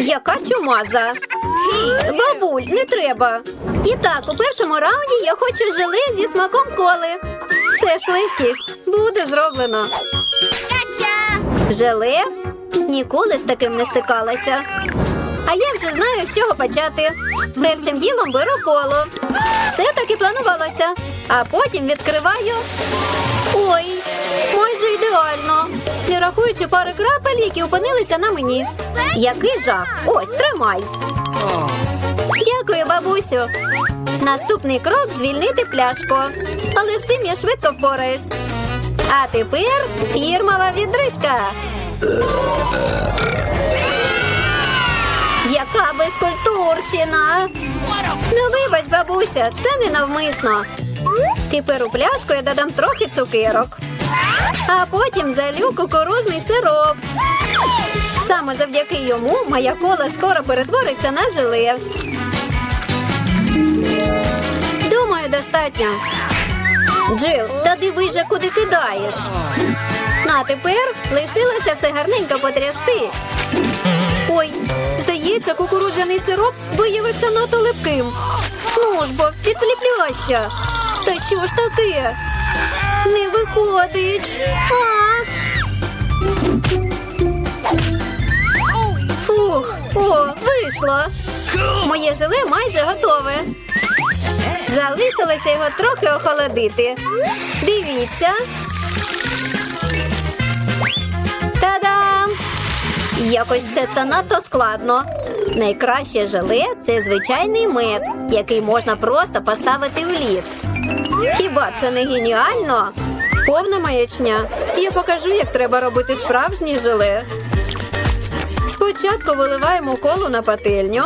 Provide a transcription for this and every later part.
Яка чумаза. Бабуль, не треба. І так, у першому раунді я хочу желе зі смаком коли. Це ж легкість. Буде зроблено. Желе? Ніколи з таким не стикалася. А я вже знаю, з чого почати. Першим ділом беру коло. Все так і планувалося. А потім відкриваю. Ой, майже ідеально. Рахуючи пари крапель, які опинилися на мені. Який жах! Ось, тримай. Дякую, бабусю. Наступний крок звільнити пляшку. Але з цим я швидко впораюсь. А тепер фірмова відрижка. Яка безкультурщина! Ну, вибач, бабуся, це не навмисно. Тепер у пляшку я додам трохи цукерок, а потім залю кукурузний сироп. Саме завдяки йому моя кола скоро перетвориться на желе. Думаю, достатньо. Джил, та дивись же, куди кидаєш. А тепер лишилося все гарненько потрясти. Ой, здається, кукурудзяний сироп виявився надто липким. Ну ж бо, підпліпляйся. Та що ж таке? Не виходить. А! Фух, о, вийшло. Моє желе майже готове. Залишилося його трохи охолодити. Дивіться. Та-дам! Якось все це надто складно. Найкраще желе це звичайний мед, який можна просто поставити в лід. Хіба це не геніально? Повна маячня. Я покажу, як треба робити справжнє желе. Спочатку виливаємо колу на пательню,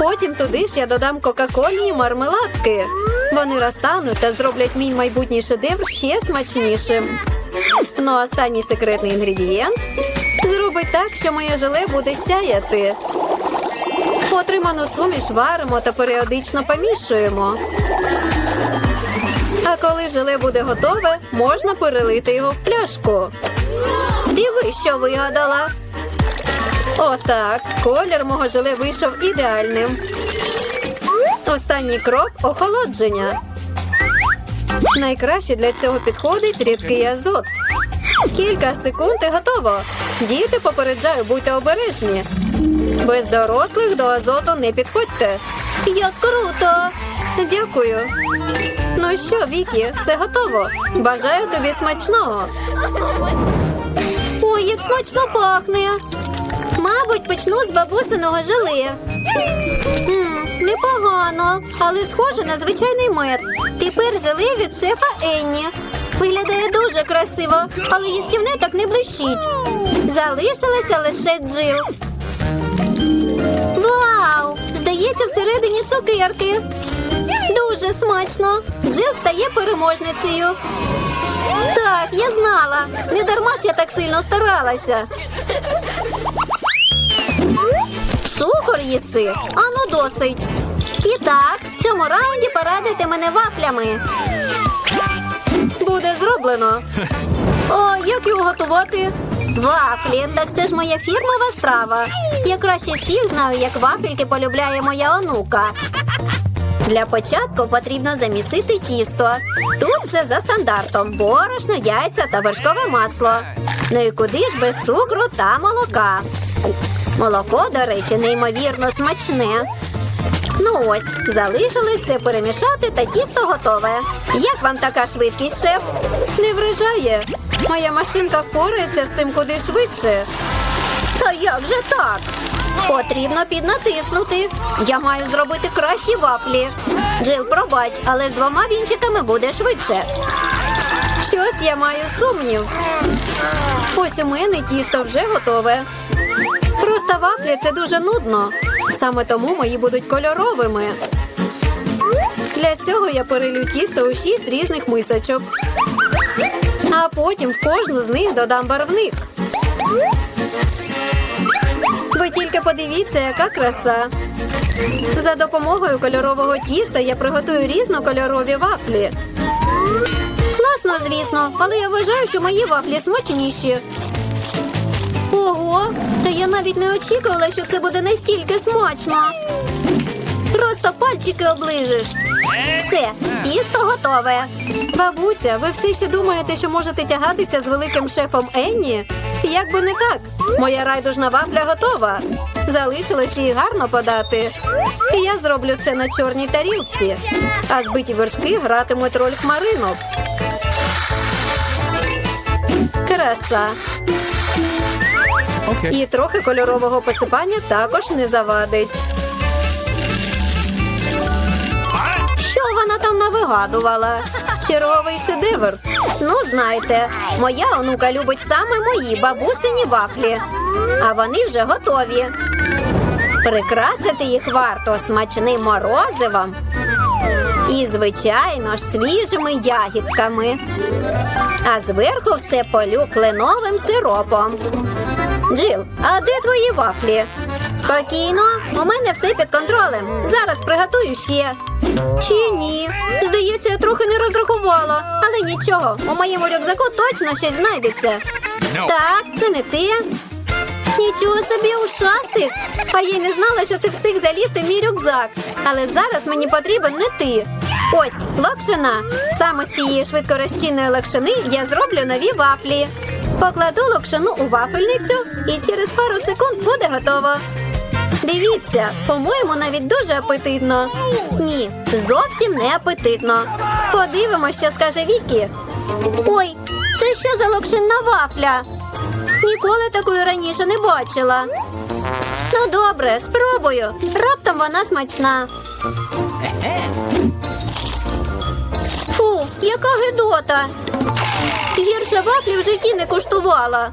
потім туди ж я додам кока-кольні мармеладки. Вони розтануть та зроблять мій майбутній шедевр ще смачнішим. Ну, а останній секретний інгредієнт зробить так, що моє желе буде сяяти. Отриману суміш варимо та періодично помішуємо. А коли желе буде готове, можна перелити його в пляшку. Диви, що вигадала. Отак, колір мого желе вийшов ідеальним. Останній крок охолодження. Найкраще для цього підходить рідкий азот. Кілька секунд і готово. Діти попереджаю, будьте обережні. Без дорослих до азоту не підходьте. Як круто! Дякую. Ну що, Вікі, все готово. Бажаю тобі смачного. Ой, як смачно пахне. Мабуть, почну з бабусиного желе. Непогано, але схоже на звичайний мед. Тепер желе від шефа Енні. Виглядає дуже красиво, але їстівне так не блищить. Залишилося лише джил. Вау! Здається, всередині цукерки. Дуже смачно. Джил стає переможницею. Так, я знала. Не дарма ж я так сильно старалася. Цукор їси? Ану досить. І так, в цьому раунді порадуйте мене вафлями. Буде зроблено. О, як його готувати? Вафлі, так це ж моя фірмова страва. Я краще всіх знаю, як вафельки полюбляє моя онука. Для початку потрібно замісити тісто. Тут все за стандартом: борошно, яйця та вершкове масло. Ну і куди ж без цукру та молока? Молоко, до речі, неймовірно смачне. Ну ось, залишилось все перемішати та тісто готове. Як вам така швидкість, шеф? Не вражає. Моя машинка впорається з цим куди швидше. Та як же так? Потрібно піднатиснути. Я маю зробити кращі вафлі. Джил, пробач, але з двома вінчиками буде швидше. Щось я маю сумнів. Ось у мене тісто вже готове. Просто вафлі це дуже нудно. Саме тому мої будуть кольоровими. Для цього я перелю тісто у шість різних мисочок. А потім в кожну з них додам барвник. Тільки подивіться, яка краса. За допомогою кольорового тіста я приготую різнокольорові вафлі. Класно, звісно, але я вважаю, що мої вафлі смачніші. Ого, та я навіть не очікувала, що це буде настільки смачно. Просто пальчики оближеш. Все, тісто готове. Бабуся, ви все ще думаєте, що можете тягатися з великим шефом Енні? Як би не так, моя райдужна вафля готова. Залишилось її гарно подати. І я зроблю це на чорній тарілці. А збиті вершки гратимуть роль хмаринок. Краса. Okay. І трохи кольорового посипання також не завадить. Навигадувала? Черговий шедевр. Ну, знаєте, моя онука любить саме мої бабусині вафлі. А вони вже готові. Прикрасити їх варто смачним морозивом і, звичайно ж, свіжими ягідками. А зверху все полю кленовим сиропом. Джил, а де твої вафлі? Спокійно, у мене все під контролем. Зараз приготую ще. Чи ні? Здається, я трохи не розрахувала. Але нічого, у моєму рюкзаку точно щось знайдеться. Так, це не ти. Нічого собі ушастик. А я й не знала, що ти встиг залізти в мій рюкзак. Але зараз мені потрібен не ти. Ось локшина. Саме з цієї швидкорозчинної локшини я зроблю нові вафлі. Покладу локшину у вафельницю і через пару секунд буде готово. Дивіться, по-моєму, навіть дуже апетитно. Ні, зовсім не апетитно. Подивимося, що скаже Вікі. Ой, це що за локшинна вафля? Ніколи такої раніше не бачила. Ну, добре, спробую. Раптом вона смачна. Фу, яка гидота. Гірше вафлі в житті не куштувала.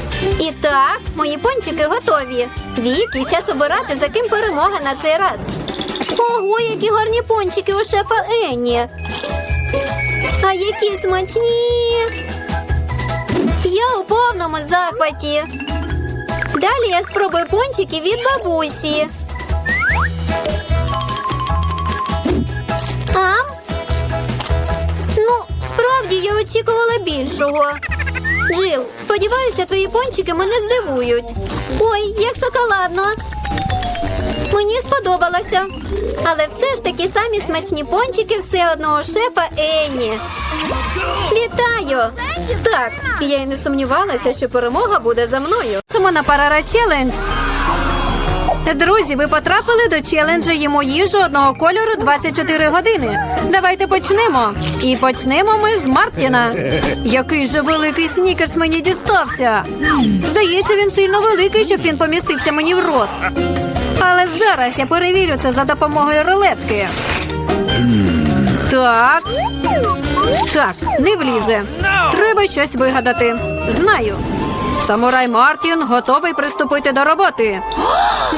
І так, мої пончики готові. Віки, час обирати, за ким перемога на цей раз. Ого, які гарні пончики у шефа Енні. А які смачні. Я у повному захваті. Далі я спробую пончики від бабусі. Ам? Ну, справді я очікувала більшого. Джил, сподіваюся, твої пончики мене здивують. Ой, як шоколадно. Мені сподобалося. Але все ж таки самі смачні пончики все одного шефа Енні. Вітаю! Так, я й не сумнівалася, що перемога буде за мною. Симона Парара челендж. Друзі, ви потрапили до челенджу їмо їжу одного кольору 24 години. Давайте почнемо. І почнемо ми з Мартіна. Який же великий снікерс мені дістався. Здається, він сильно великий, щоб він помістився мені в рот. Але зараз я перевірю це за допомогою рулетки. Так. Так, не влізе. Треба щось вигадати. Знаю. Самурай Мартін готовий приступити до роботи.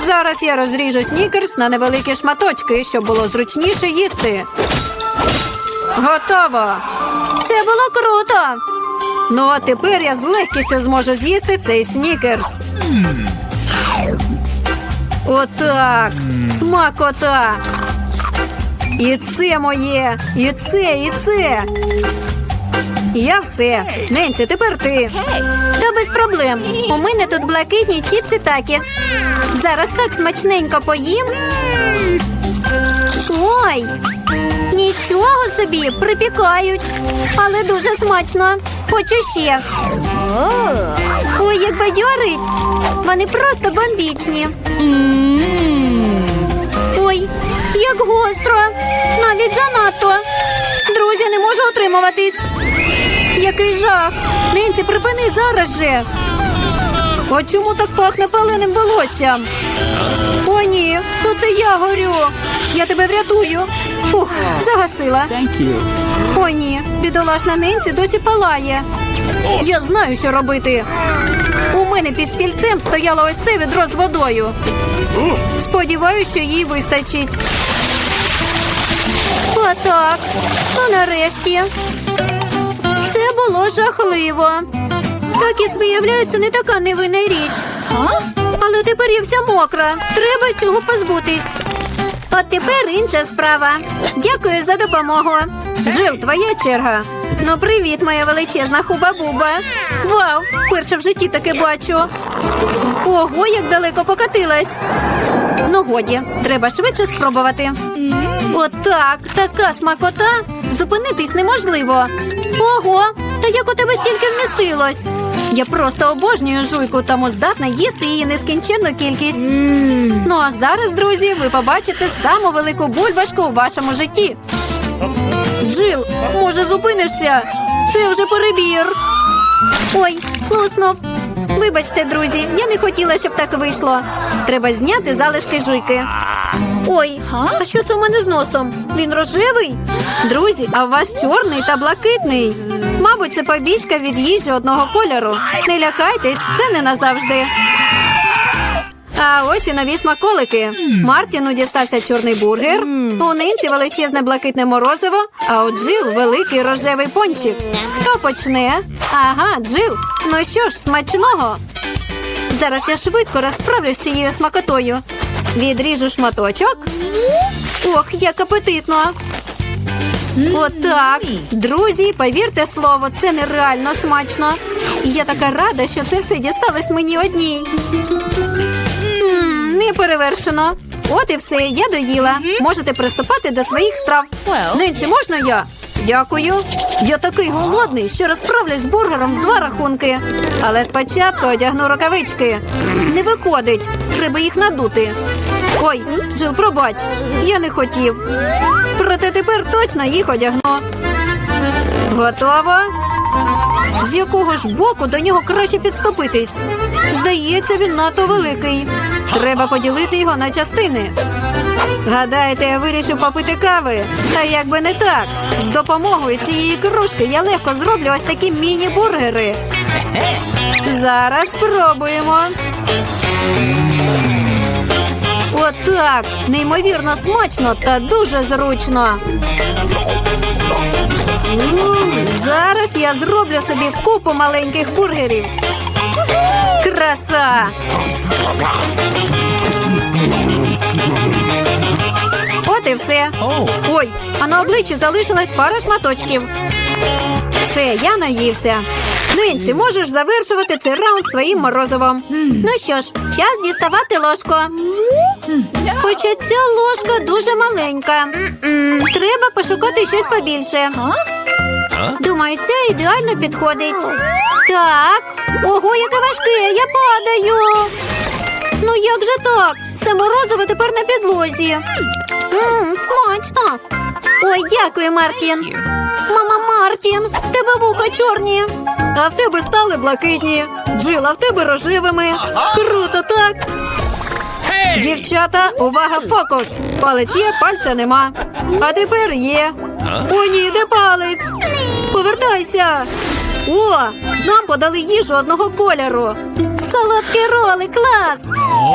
Зараз я розріжу снікерс на невеликі шматочки, щоб було зручніше їсти. Готово. Це було круто. Ну а тепер я з легкістю зможу з'їсти цей снікерс. Отак. Смакота. І це моє, і це, і це. Я все. Ненці, тепер ти. Та без проблем. У мене тут блакитні чіпси такіс. Зараз так смачненько поїм. Ой, нічого собі припікають. Але дуже смачно. Хочу ще. Ой, як бадьорить. Вони просто бомбічні. Ой, як гостро. Навіть занадто. Друзі, не можу утримуватись. Який жах! Ненці, припини зараз же. А чому так пахне паленим волоссям? О, ні, то це я горю. Я тебе врятую. Фух, загасила. О, ні, бідолашна Ненці досі палає. Я знаю, що робити. У мене під стільцем стояло ось це відро з водою. Сподіваюся, що їй вистачить. Отак. Ну, нарешті. Було жахливо. Такіс, виявляється, не така невинна річ. Але тепер я вся мокра. Треба цього позбутись. От тепер інша справа. Дякую за допомогу. Джил, твоя черга. Ну, привіт, моя величезна хуба-буба. Вау! Перше в житті таке бачу. Ого, як далеко покатилась. Ну, годі, треба швидше спробувати. Отак, така смакота. Зупинитись неможливо. Ого, та як у тебе стільки вмістилось? Я просто обожнюю жуйку, тому здатна їсти її нескінченну кількість. Ну а зараз, друзі, ви побачите саму велику бульбашку у вашому житті. Джил, може, зупинишся? Це вже перебір. Ой, луснув. Вибачте, друзі, я не хотіла, щоб так вийшло. Треба зняти залишки жуйки. Ой, а що це у мене з носом? Він рожевий? Друзі, а у вас чорний та блакитний. Мабуть, це побічка від їжі одного кольору. Не лякайтесь, це не назавжди. А ось і нові смаколики. Мартіну дістався чорний бургер, у нинці величезне блакитне морозиво, а у Джил великий рожевий пончик. Хто почне? Ага, Джил. Ну що ж, смачного. Зараз я швидко розправлюсь з цією смакотою. Відріжу шматочок. Ох, як апетитно. Отак. Друзі, повірте слово, це нереально смачно. І Я така рада, що це все дісталось мені одній. М, Не перевершено. От і все, я доїла. Можете приступати до своїх страв. Нинці, можна я? Дякую. Я такий голодний, що розправлюсь з бургером в два рахунки. Але спочатку одягну рукавички. Не виходить. Треба їх надути. Ой, Джил, пробач, я не хотів. Проте тепер точно їх одягну. Готово? З якого ж боку до нього краще підступитись? Здається, він надто великий. Треба поділити його на частини. Гадаєте, я вирішив попити кави? Та як би не так. З допомогою цієї кружки я легко зроблю ось такі міні-бургери. Зараз спробуємо. Отак. Неймовірно смачно та дуже зручно. Зараз я зроблю собі купу маленьких бургерів. Краса! От і все. Ой, а на обличчі залишилась пара шматочків. Все, я наївся. Ненсі, можеш завершувати цей раунд своїм морозивом. Ну що ж, час діставати ложку. Хоча ця ложка дуже маленька. Треба пошукати щось побільше. Думаю, це ідеально підходить. Так. Ого, яке важке, я падаю. Ну як же так? Все морозиво тепер на підлозі. Мм, смачно. Ой, дякую, Мартін. Мама Мартін, в тебе вуха чорні. А в тебе стали блакитні. Джил, а в тебе рожевими. Круто, так? Дівчата, увага, фокус! Палець є, пальця нема. А тепер є. О, ні, де палець? Повертайся. О, нам подали їжу одного кольору. Солодкий роли, клас!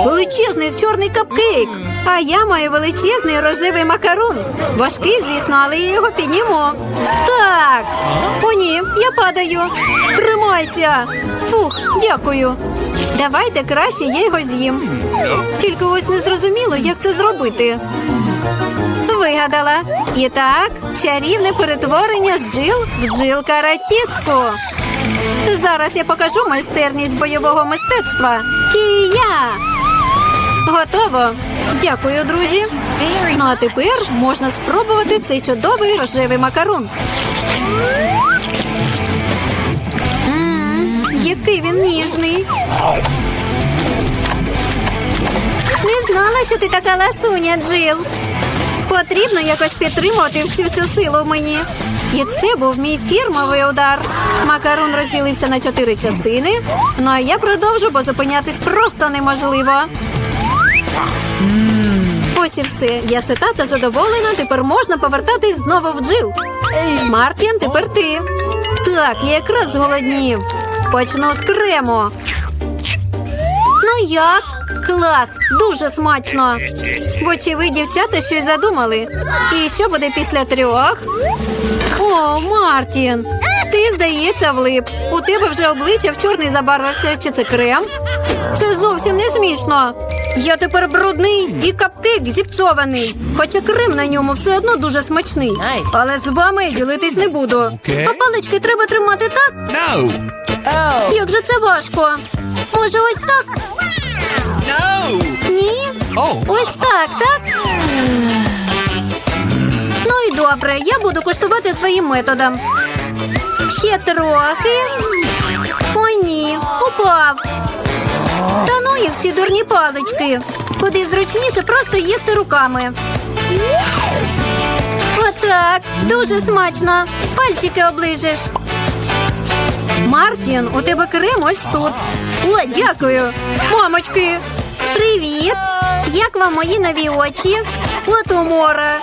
Величезний чорний капкейк. А я маю величезний рожевий макарон. Важкий, звісно, але я його підніму. Так. О, ні, я падаю. Тримайся. Фух, дякую. Давайте краще я його з'їм. Тільки ось не зрозуміло, як це зробити. Вигадала. І так, чарівне перетворення з джил в джил каратістку. Зараз я покажу майстерність бойового мистецтва. Кія! Готово. Дякую, друзі. Ну а тепер можна спробувати цей чудовий рожевий макарон. Мм, який він ніжний. Не знала, що ти така ласуня, Джил. Потрібно якось підтримувати всю цю силу в мені. І це був мій фірмовий удар. Макарон розділився на чотири частини. Ну а я продовжу, бо зупинятись просто неможливо. Ось і все. Я сита та задоволена. Тепер можна повертатись знову в джил. Мартін, тепер ти. Так, я якраз зголоднів. Почну з крему. Ну як? Клас, дуже смачно. Вочевидь, дівчата щось задумали. І що буде після трьох? О, Мартін, ти, здається, влип. У тебе вже обличчя в чорний забарвився. Чи це крем? Це зовсім не смішно. Я тепер брудний і капкейк зіпсований. Хоча крем на ньому все одно дуже смачний. Але з вами ділитись не буду. А палички треба тримати так, No! Oh. як же це важко. Може, ось так? No! Ні? Oh! Ось так, так? Ну і добре, я буду коштувати своїм методом. Ще трохи. О, ні, упав. Та ну їх ці дурні палички. Куди зручніше просто їсти руками. Отак, дуже смачно. Пальчики оближеш. Мартін, у тебе крем ось тут. О, дякую. Мамочки. Привіт. Як вам мої нові очі? От умора.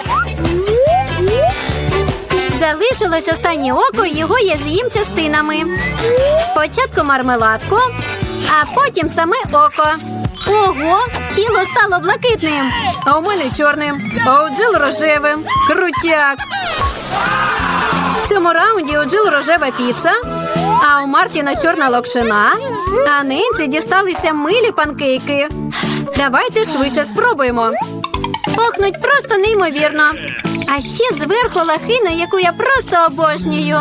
Залишилось останнє око, його я з'їм частинами. Спочатку мармеладку, а потім саме око. Ого, тіло стало блакитним, а у мене чорним, а у Джил рожевим. Крутяк. В цьому раунді у Джил рожева піца, а у Мартіна чорна локшина, а Ненці дісталися милі панкейки. Давайте швидше спробуємо. Пахнуть просто неймовірно. А ще зверху лахина, яку я просто обожнюю.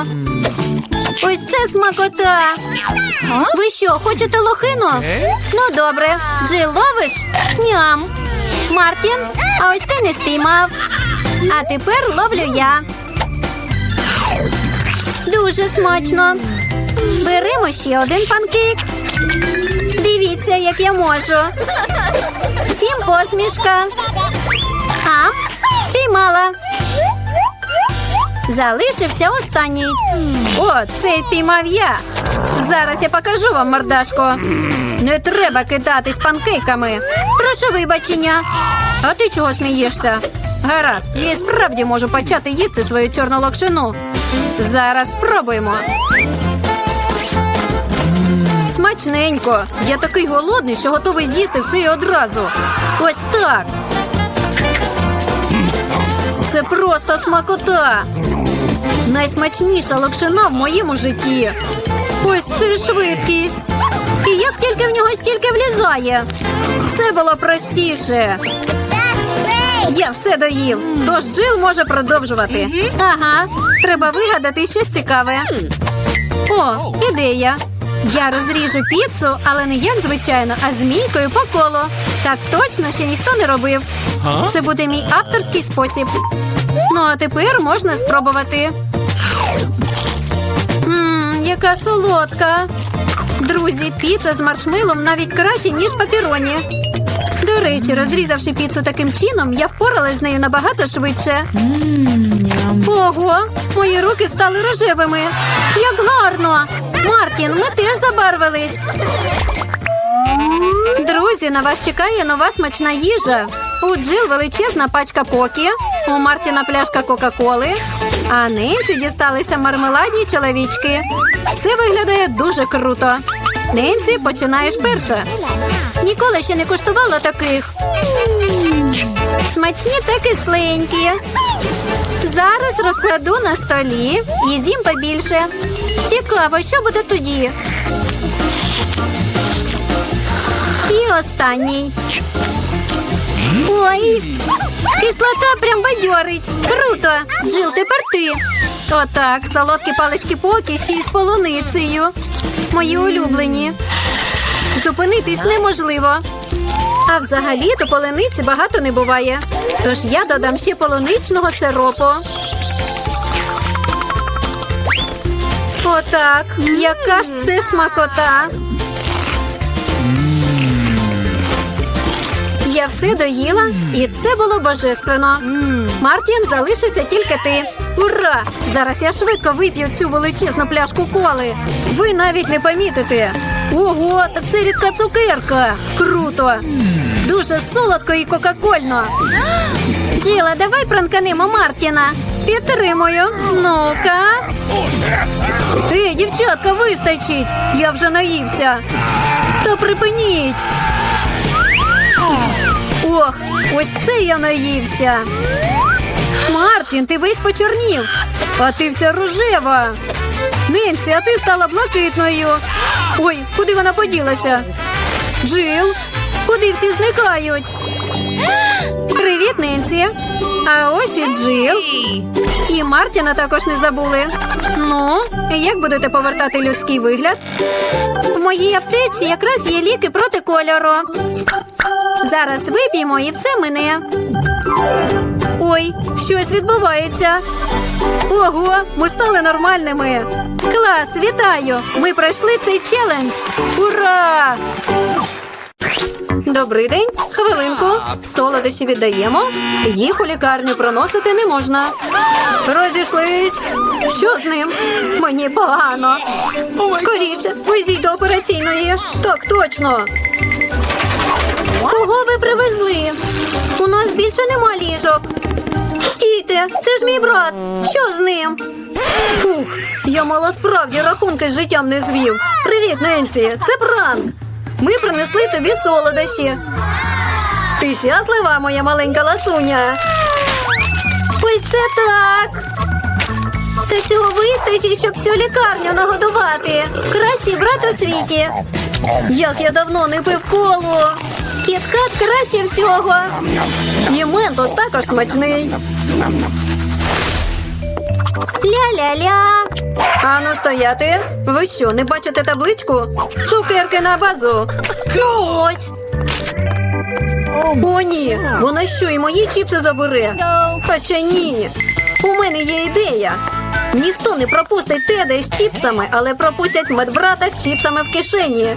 Ось це смакота. Ви що, хочете лохину? Ну добре. Джил ловиш? Ням. Мартін, а ось ти не спіймав. А тепер ловлю я. Дуже смачно. Беремо ще один панкейк. Дивіться, як я можу. Всім посмішка. А, спіймала. Залишився останній. О, цей піймав я. Зараз я покажу вам мордашку. Не треба кидатись панкейками. Прошу вибачення. А ти чого смієшся? Гаразд, я і справді можу почати їсти свою чорну локшину. Зараз спробуємо. Смачненько. Я такий голодний, що готовий з'їсти все і одразу. Ось так. Це просто смакота. Найсмачніша локшина в моєму житті. Ось це швидкість. І як тільки в нього стільки влізає. Все було простіше. Я все доїв, тож Джил може продовжувати. Ага, треба вигадати щось цікаве. О, ідея. Я розріжу піцу, але не як звичайно, а змійкою по колу. Так точно ще ніхто не робив. Це буде мій авторський спосіб. Ну а тепер можна спробувати. Яка солодка. Друзі, піца з маршмелом навіть краще, ніж папіроні. До речі, розрізавши піцу таким чином, я впоралась з нею набагато швидше. Ого, мої руки стали рожевими. Як гарно! Мартін, ми теж забарвились. Друзі, на вас чекає нова смачна їжа. У Джил величезна пачка покі, у Мартіна пляшка Кока-Коли, а Ненсі дісталися мармеладні чоловічки. Все виглядає дуже круто. Ненсі, починаєш перша. Ніколи ще не куштувала таких. Смачні та кисленькі. Зараз розкладу на столі і з'їм побільше. Цікаво, що буде тоді. І останній. Ой, кислота прям бадьорить. Круто. Джил, тепер ти. Отак, солодкі палички поки ще з полуницею. Мої улюблені. Зупинитись неможливо. А взагалі то полениці багато не буває. Тож я додам ще полуничного сиропу. Отак. Яка ж це смакота. Я все доїла, і це було божественно. Мартін залишився тільки ти. Ура! Зараз я швидко вип'ю цю величезну пляшку коли. Ви навіть не помітите. Ого, так це рідка цукерка. Круто! Дуже солодко і кока-кольно. Джила, давай пранканемо Мартіна. Підтримую. Ну-ка. Ей, дівчатка, вистачить. Я вже наївся. Та припиніть. Ось це я наївся. Мартін, ти весь почорнів, а ти вся рожева. Ненсі, а ти стала блакитною. Ой, куди вона поділася? Джил, куди всі зникають? Привіт, Ненсі. А ось і Джил. І Мартіна також не забули. Ну, як будете повертати людський вигляд? В моїй аптеці якраз є ліки проти кольору. Зараз вип'ємо і все мине. Ой, щось відбувається. Ого, ми стали нормальними. Клас, вітаю! Ми пройшли цей челендж. Ура! Добрий день, хвилинку. Солодощі віддаємо. Їх у лікарню проносити не можна. Розійшлись. Що з ним? Мені погано. Скоріше, везіть до операційної. Так, точно. Кого ви привезли? У нас більше нема ліжок. Стійте, це ж мій брат. Що з ним? Фух, я мало справді рахунки з життям не звів. Привіт, Ненсі, це пранк. Ми принесли тобі солодощі. Ти щаслива, моя маленька ласуня? Ось це так. Та цього вистачить, щоб всю лікарню нагодувати. Кращий брат у світі. Як я давно не пив колу. Кіткат краще всього. І ментос також смачний. Ля-ля-ля. Ану стояти. Ви що, не бачите табличку? Цукерки на базу. Ну ось. О, ні. Вона що, і мої чіпси забере? Хоча ні. У мене є ідея. Ніхто не пропустить Теда із чіпсами, але пропустять медбрата з чіпсами в кишені.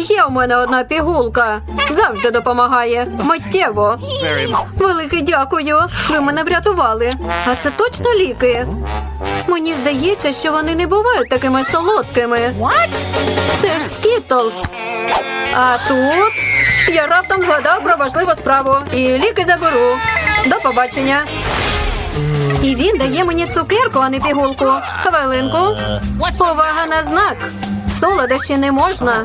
Є у мене одна пігулка. Завжди допомагає. Миттєво. Велике дякую. Ви мене врятували. А це точно ліки? Мені здається, що вони не бувають такими солодкими. Це ж Скітлз. А тут я раптом згадав про важливу справу і ліки заберу. До побачення. І він дає мені цукерку, а не пігулку. Хвилинку. Увага на знак. Солодощі не можна.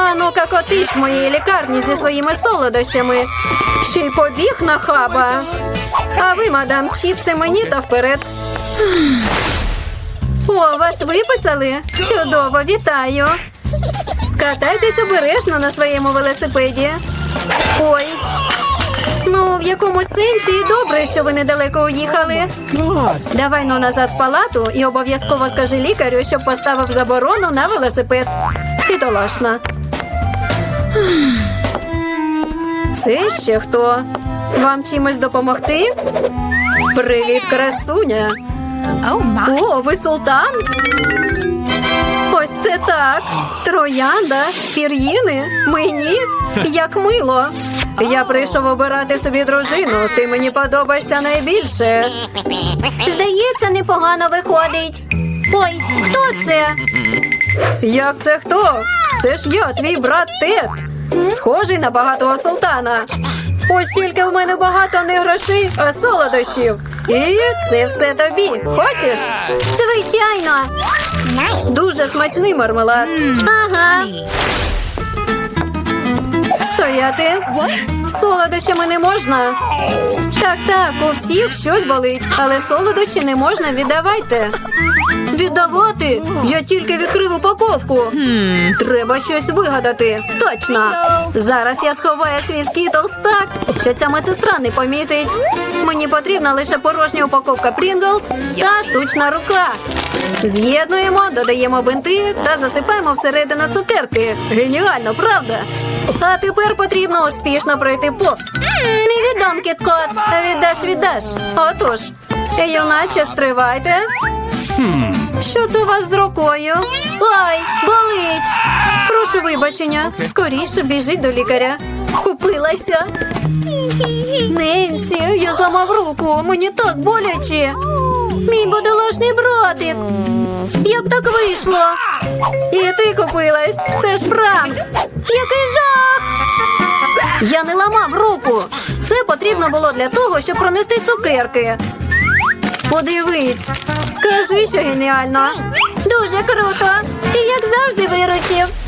А ну-ка котись моєї лікарні зі своїми солодощами. Ще й побіг на хаба. А ви, мадам, чіпси мені та вперед. О, вас виписали? Чудово, вітаю. Катайтесь обережно на своєму велосипеді. Ой. Ну, в якому сенсі добре, що ви недалеко уїхали. Давай ну назад в палату і обов'язково скажи лікарю, щоб поставив заборону на велосипед. Бідолашна. Це ще хто? Вам чимось допомогти? Привіт, красуня. О, ви султан? Ось це так. Троянда, пір'їни, мені. Як мило. Я прийшов обирати собі дружину. Ти мені подобаєшся найбільше. Здається, непогано виходить. Ой, хто це? Як це хто? Це ж я, твій брат Тед. Схожий на багатого султана. Ось тільки в мене багато не грошей, а солодощів. І це все тобі. Хочеш? Звичайно. Дуже смачний мармелад. Ага. Стояти. Солодощами не можна. Так, так, у всіх щось болить, але солодощі не можна віддавайте. Віддавати? Я тільки відкрив упаковку. Треба щось вигадати. Точно. Зараз я сховаю свій скітлс так, що ця медсестра не помітить. Мені потрібна лише порожня упаковка Pringles та штучна рука. З'єднуємо, додаємо бинти та засипаємо всередину цукерки. Геніально, правда? А тепер потрібно успішно пройти повз. Не віддам кіткот, а віддаш, віддаш. Отож, юначе стривайте. Що це у вас з рукою? Ай, болить. Прошу вибачення. Скоріше біжіть до лікаря. Купилася. Ненсі, я зламав руку. Мені так боляче. Мій бодолашний братик. Як так вийшло? І ти купилась. Це ж пранк. Який жах! Я не ламав руку. Це потрібно було для того, щоб пронести цукерки. Подивись, скажи, що геніально. Дуже круто. І як завжди виручив.